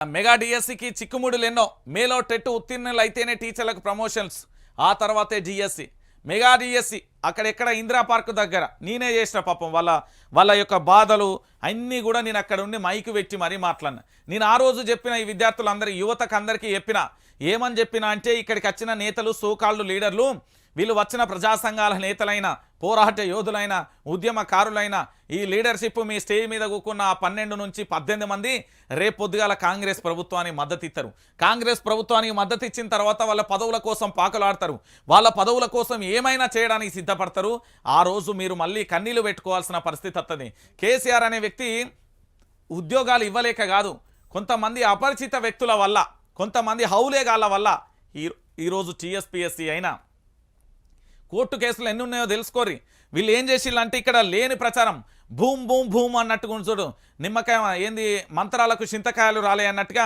Mega డిఎస్సికి చిక్కుముడులు ఎన్నో మేలో టెట్ ఉత్తీర్ణులు అయితేనే టీచర్లకు ప్రమోషన్స్. ఆ తర్వాతే డిఎస్సి. మెగా డిఎస్సి అక్కడెక్కడ ఇందిరా పార్క్ దగ్గర? నేనే చేసిన పాపం వాళ్ళ వాళ్ళ యొక్క బాధలు అన్నీ కూడా నేను అక్కడ ఉండి మైకు పెట్టి మరీ మాట్లాడినా. నేను ఆ రోజు చెప్పిన ఈ విద్యార్థులందరి యువతకు అందరికీ చెప్పిన. ఏమని చెప్పిన అంటే ఇక్కడికి వచ్చిన నేతలు సోకాళ్ళు లీడర్లు వీళ్ళు వచ్చిన ప్రజా సంఘాల నేతలైన పోరాట యోధులైన ఉద్యమకారులైన ఈ లీడర్షిప్ మీ స్టేజ్ మీద కూకున్న ఆ పన్నెండు నుంచి పద్దెనిమిది మంది రేపొద్దుగాల కాంగ్రెస్ ప్రభుత్వానికి మద్దతు ఇస్తారు కాంగ్రెస్ ప్రభుత్వానికి మద్దతు ఇచ్చిన తర్వాత వాళ్ళ పదవుల కోసం పాకులాడతారు. వాళ్ళ పదవుల కోసం ఏమైనా చేయడానికి సిద్ధపడతారు. ఆ రోజు మీరు మళ్ళీ కన్నీళ్ళు పెట్టుకోవాల్సిన పరిస్థితి వస్తుంది కేసీఆర్ అనే వ్యక్తి ఉద్యోగాలు ఇవ్వలేక కాదు కొంతమంది అపరిచిత వ్యక్తుల వల్ల కొంతమంది హౌలేగాల వల్ల ఈ ఈరోజు టీఎస్పీఎస్సీ అయినా కోర్టు కేసులు ఎన్ని ఉన్నాయో తెలుసుకోరి వీళ్ళు ఏం చేసిల్లంటే ఇక్కడ లేని ప్రచారం. భూమ్ భూమ్ భూమ్ అన్నట్టుగా చూడు. నిమ్మకాయ ఏంది మంత్రాలకు చింతకాయలు రాలే అన్నట్టుగా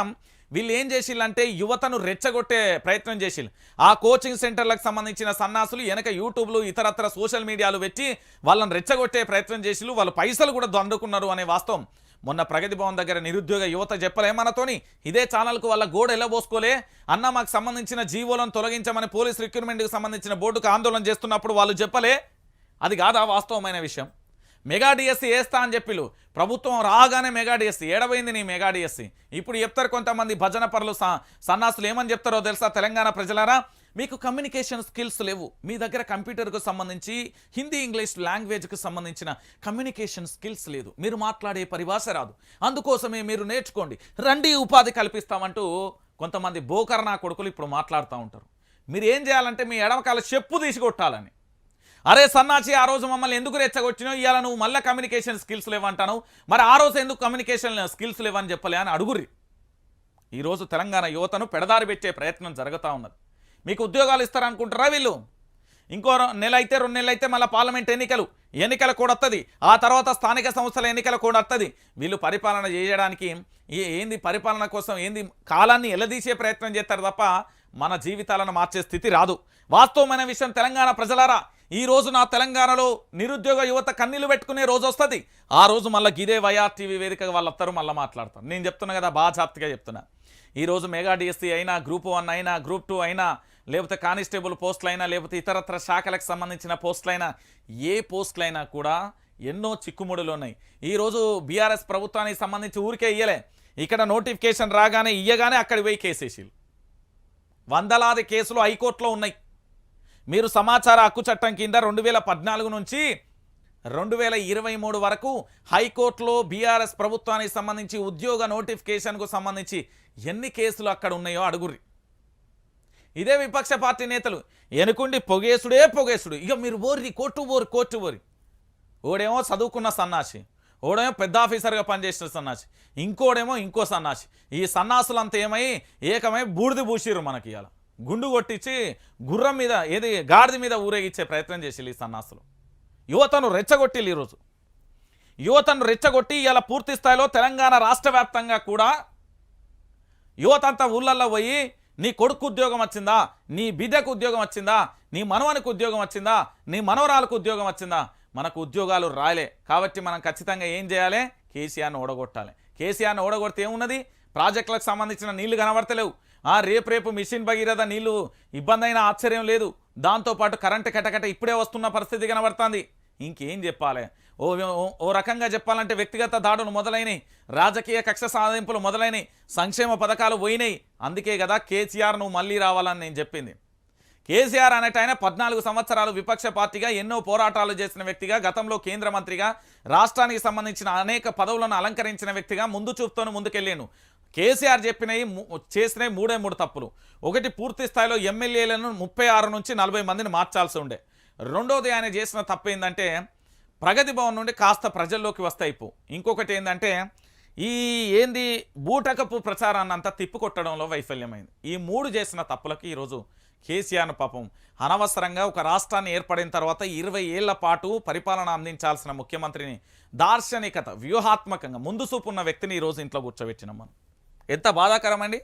వీళ్ళు ఏం చేసిల్లంటే యువతను రెచ్చగొట్టే ప్రయత్నం చేసిల్లు ఆ కోచింగ్ సెంటర్లకు సంబంధించిన సన్నాసులు వెనక యూట్యూబ్లు ఇతరత్ర సోషల్ మీడియాలు పెట్టి వాళ్ళని రెచ్చగొట్టే ప్రయత్నం చేసిల్లు వాళ్ళు పైసలు కూడా దండుకున్నారు అనే వాస్తవం. మొన్న ప్రగతి భవన్ దగ్గర నిరుద్యోగ యువత చెప్పలే మనతోని ఇదే ఛానల్కు వాళ్ళ గోడ ఎలా పోసుకోలే? అన్న మాకు సంబంధించిన జీవోలను తొలగించమని పోలీస్ రిక్రూట్మెంట్కి సంబంధించిన బోర్డుకు ఆందోళన చేస్తున్నప్పుడు వాళ్ళు చెప్పలే? అది కాదా వాస్తవమైన విషయం? మెగా డిఎస్సి వేస్తా అని చెప్పిలు ప్రభుత్వం రాగానే మెగా డిఎస్సి ఏడవైంది నీ మెగా డిఎస్సి. ఇప్పుడు చెప్తారు కొంతమంది భజన పరులు స- సన్నాసులు ఏమని చెప్తారో తెలుసా తెలంగాణ ప్రజలారా? మీకు కమ్యూనికేషన్ స్కిల్స్ లేవు. మీ దగ్గర కంప్యూటర్కు సంబంధించి హిందీ ఇంగ్లీష్ లాంగ్వేజ్కి సంబంధించిన కమ్యూనికేషన్ స్కిల్స్ లేదు. మీరు మాట్లాడే పరిభాష రాదు. అందుకోసమే మీరు నేర్చుకోండి. రండి ఉపాధి కల్పిస్తామంటూ కొంతమంది బోకర్నా కొడుకులు ఇప్పుడు మాట్లాడుతూ ఉంటారు. మీరు ఏం చేయాలంటే మీ ఎడమకాల చెప్పు తీసుకొట్టాలని అరే సన్నాచి ఆ రోజు మమ్మల్ని ఎందుకు రెచ్చగొచ్చినావు ఇవాళ నువ్వు మళ్ళీ కమ్యూనికేషన్ స్కిల్స్ లేవంటాను. మరి ఆ రోజు ఎందుకు కమ్యూనికేషన్ స్కిల్స్ లేవని చెప్పలే అని అడుగురి ఈరోజు తెలంగాణ యువతను పెడదారి పెట్టే ప్రయత్నం జరుగుతూ ఉన్నది. మీకు ఉద్యోగాలు ఇస్తారనుకుంటారా వీళ్ళు? ఇంకో నెల అయితే రెండు నెలలు అయితే మళ్ళీ పార్లమెంట్ ఎన్నికలు. ఎన్నికల కూడా వస్తుంది ఆ తర్వాత స్థానిక సంస్థల ఎన్నికల కూడా వస్తుంది వీళ్ళు పరిపాలన చేయడానికి ఏ- ఏంది పరిపాలన కోసం ఏంది కాలాన్ని ఎలదీసే ప్రయత్నం చేస్తారు తప్ప మన జీవితాలను మార్చే స్థితి రాదు. వాస్తవమైన విషయం తెలంగాణ ప్రజలారా ఈ రోజు నా తెలంగాణలో నిరుద్యోగ యువత కన్నీళ్ళు పెట్టుకునే రోజు వస్తుంది. ఆ రోజు మళ్ళీ గిదే వైఆర్ టీవీ వేదిక వాళ్ళు వస్తారు మళ్ళీ మాట్లాడతారు. నేను చెప్తున్నా కదా బాగా జాప్తిగా చెప్తున్నా. ఈరోజు మెగా డిఎస్సీ అయినా గ్రూప్ వన్ అయినా గ్రూప్ టూ అయినా లేకపోతే కానిస్టేబుల్ పోస్టులైనా లేకపోతే ఇతరత్ర శాఖలకు సంబంధించిన పోస్టులైనా ఏ పోస్టులైనా కూడా ఎన్నో చిక్కుముడులు ఉన్నాయి ఈరోజు బీఆర్ఎస్ ప్రభుత్వానికి సంబంధించి ఊరికే ఇయ్యలే. ఇక్కడ నోటిఫికేషన్ రాగానే ఇయ్యగానే అక్కడికి పోయి కేసేసీలు వందలాది కేసులు హైకోర్టులో ఉన్నాయి. మీరు సమాచార హక్కు చట్టం కింద రెండు వేల పద్నాలుగు నుంచి రెండు వేల ఇరవై మూడు వరకు హైకోర్టులో బీఆర్ఎస్ ప్రభుత్వానికి సంబంధించి ఉద్యోగ నోటిఫికేషన్కు సంబంధించి ఎన్ని కేసులు అక్కడ ఉన్నాయో అడుగుర్రి. ఇదే విపక్ష పార్టీ నేతలు. ఎనుకుండి పొగేసుడే పొగేసుడు. ఇక మీరు ఓరి కోర్టు ఓరి కోర్టు ఓరి ఓడేమో చదువుకున్న సన్నాసి. ఓడేమో పెద్ద ఆఫీసర్గా పనిచేసిన సన్నాసి. ఇంకోడేమో ఇంకో సన్నాసి. ఈ సన్నాసులంతా ఏమై ఏకమై బూడిది పూసిరు మనకి ఇవాళ గుండు కొట్టించి గుర్రం మీద ఏది గాడిద మీద ఊరేగించే ప్రయత్నం చేసి ఈ సన్నాసులు. యువతను రెచ్చగొట్టిల్లు ఈరోజు యువతను రెచ్చగొట్టి ఇలా పూర్తి స్థాయిలో తెలంగాణ రాష్ట్ర వ్యాప్తంగా కూడా యువతంతా ఊళ్ళల్లో పోయి నీ కొడుకు ఉద్యోగం వచ్చిందా? నీ బిడ్డకు ఉద్యోగం వచ్చిందా? నీ మనవనికి ఉద్యోగం వచ్చిందా? నీ మనవరాలకు ఉద్యోగం వచ్చిందా? మనకు ఉద్యోగాలు రాలే. కాబట్టి మనం ఖచ్చితంగా ఏం చేయాలి? కేసీఆర్ని ఓడగొట్టాలి. కేసీఆర్ని ఓడగొడితే ఏమున్నది? ప్రాజెక్టులకు సంబంధించిన నీళ్ళు కనబడతలేవు. ఆ రేపు రేపు మిషన్ భగీరథ నీళ్ళు ఇబ్బంది అయినా ఆశ్చర్యం లేదు. దాంతోపాటు కరెంటు కటకట ఇప్పుడే వస్తున్న పరిస్థితి కనబడుతుంది. ఇంకేం చెప్పాలి? ఓ ఓ- రకంగా చెప్పాలంటే వ్యక్తిగత దాడులు మొదలైనవి రాజకీయ కక్ష సాధింపులు మొదలైనవి సంక్షేమ పథకాలు పోయినాయి. అందుకే కదా కేసీఆర్ నువ్వు మళ్ళీ రావాలని నేను చెప్పింది. కేసీఆర్ అనేట ఆయన పద్నాలుగు సంవత్సరాలు విపక్ష పార్టీగా ఎన్నో పోరాటాలు చేసిన వ్యక్తిగా గతంలో కేంద్ర మంత్రిగా రాష్ట్రానికి సంబంధించిన అనేక పదవులను అలంకరించిన వ్యక్తిగా ముందు చూపుతోనే ముందుకెళ్ళాను కేసీఆర్ చెప్పినవి చేసినవి మూడే మూడు తప్పులు. ఒకటి పూర్తి స్థాయిలో ఎమ్మెల్యేలను ముప్పై ఆరు నుంచి నలభై మందిని మార్చాల్సి ఉండే. రెండోది ఆయన చేసిన తప్పు ఏంటంటే ప్రగతి భవన్ నుండి కాస్త ప్రజల్లోకి వస్తాయి పో. ఇంకొకటి ఏంటంటే ఈ ఏంది బూటకపు ప్రచారాన్ని అంతా తిప్పికొట్టడంలో వైఫల్యమైంది. ఈ మూడు చేసిన తప్పులకి ఈరోజు కేసీఆర్ పాపం అనవసరంగా ఒక రాష్ట్రాన్ని ఏర్పడిన తర్వాత ఇరవై ఏళ్ళ పాటు పరిపాలన అందించాల్సిన ముఖ్యమంత్రిని దార్శనికత వ్యూహాత్మకంగా ముందు చూపున్న వ్యక్తిని ఈరోజు ఇంట్లో కూర్చోబెట్టినాం మనం. ఎంత బాధాకరం అండి